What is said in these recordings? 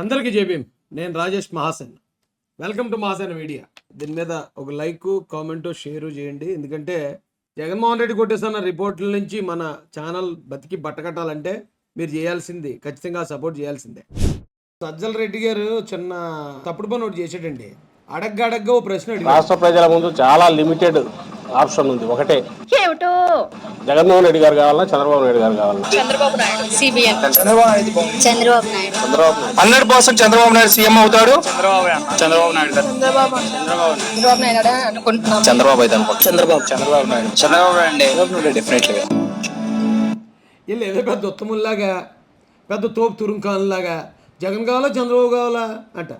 అందరికీ జేబీఎం నేను Rajesh Mahasen. Welcome to Mahasena media. దీని మీద ఒక లైక్ కామెంట్ షేరు చేయండి. ఎందుకంటే జగన్మోహన్ రెడ్డి కొట్టేస్తున్న రిపోర్ట్ల నుంచి మన ఛానల్ బతికి బట్టకట్టాలంటే మీరు చేయాల్సింది ఖచ్చితంగా సపోర్ట్ చేయాల్సిందే. సజ్జల రెడ్డి గారు చిన్న తప్పుడు పని ఒకటి చేసాడండి అడగ్గా అడగ్గా ఓ ప్రశ్న రాష్ట్ర ప్రజల ముందు చాలా లిమిటెడ్ ఆప్షన్ ఉంది. ఒకటే. ఏమిటో? జగన్మోహన్ రెడ్డి గారు కావాలన్నా చంద్రబాబు నాయుడు గారు కావాలన్నా. Chandrababu Naidu CBN Chandrababu Naidu. Chandrababu Naidu. Chandrababu Naidu hundred percent Chandrababu Naidu CM అవుతాడు. చంద్రబాబు నాయుడు. గారు. చంద్రబాబు చంద్రబాబు నాయుడు. అనుకుంటున్నాం. చంద్రబాబు అయితే అనుకో. చంద్రబాబు చంద్రబాబు నాయుడు. చంద్రబాబు నాయుడు డెఫినెట్లీ వీళ్ళు ఏదో పెద్ద ఉత్తముల్లాగా పెద్ద తోపు తురుంకాన్లాగా జగన్ కావాలా చంద్రబాబు కావాలా అంట.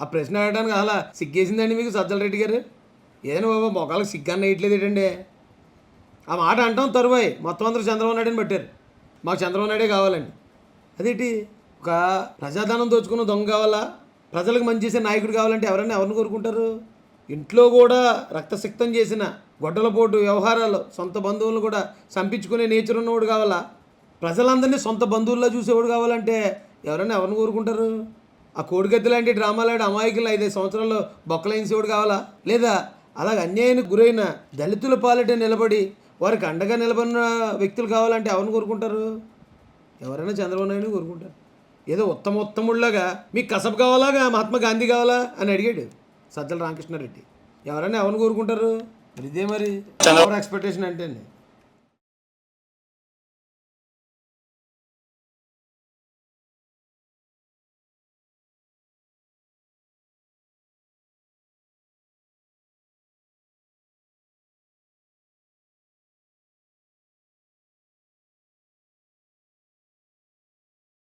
ఆ ప్రశ్న అడగడానికి అలా సిగ్గేసిందండి మీకు సజ్జల రెడ్డి గారు? ఏదైనా బాబా మొక్కలకు సిగ్గాన్ని వేయట్లేదు ఏంటండి? ఆ మాట అంటాం తరువాయి. మొత్తం అందరూ చంద్రబాబు నాయుడుని పెట్టారు. మాకు చంద్రబాబు నాయుడే కావాలండి. అదేంటి? ఒక ప్రజాధనం దోచుకున్న దొంగ కావాలా? ప్రజలకు మంచి చేసే నాయకుడు కావాలంటే ఎవరైనా ఎవరిని కోరుకుంటారు? ఇంట్లో కూడా రక్తసిక్తం చేసిన గొడ్డలపోటు వ్యవహారాలు సొంత బంధువులను కూడా సంపించుకునే నేచర్ ఉన్నవాడు కావాలా? ప్రజలందరినీ సొంత బంధువుల్లో చూసేవాడు కావాలంటే ఎవరైనా ఎవరిని కోరుకుంటారు? ఆ కోడిగత్తి లాంటి డ్రామాలాంటి అమాయకులు ఐదు సంవత్సరాల్లో బొక్కలేసేవాడు కావాలా? లేదా అలాగ అన్యాయానికి గురైన దళితుల పాలిట నిలబడి వారికి అండగా నిలబడిన వ్యక్తులు కావాలంటే ఎవరిని కోరుకుంటారు? ఎవరైనా చంద్రబాబు నాయుడు కోరుకుంటారు. ఏదో ఉత్తమ ఉత్తముళ్ళగా మీకు కసబ్ కావాలాగా మహాత్మా గాంధీ కావాలా? అని అడిగాడు సజ్జల రామకృష్ణారెడ్డి. ఎవరైనా ఎవరిని కోరుకుంటారు? మరి ఇదే మరి ఎక్స్పెక్టేషన్ అంటే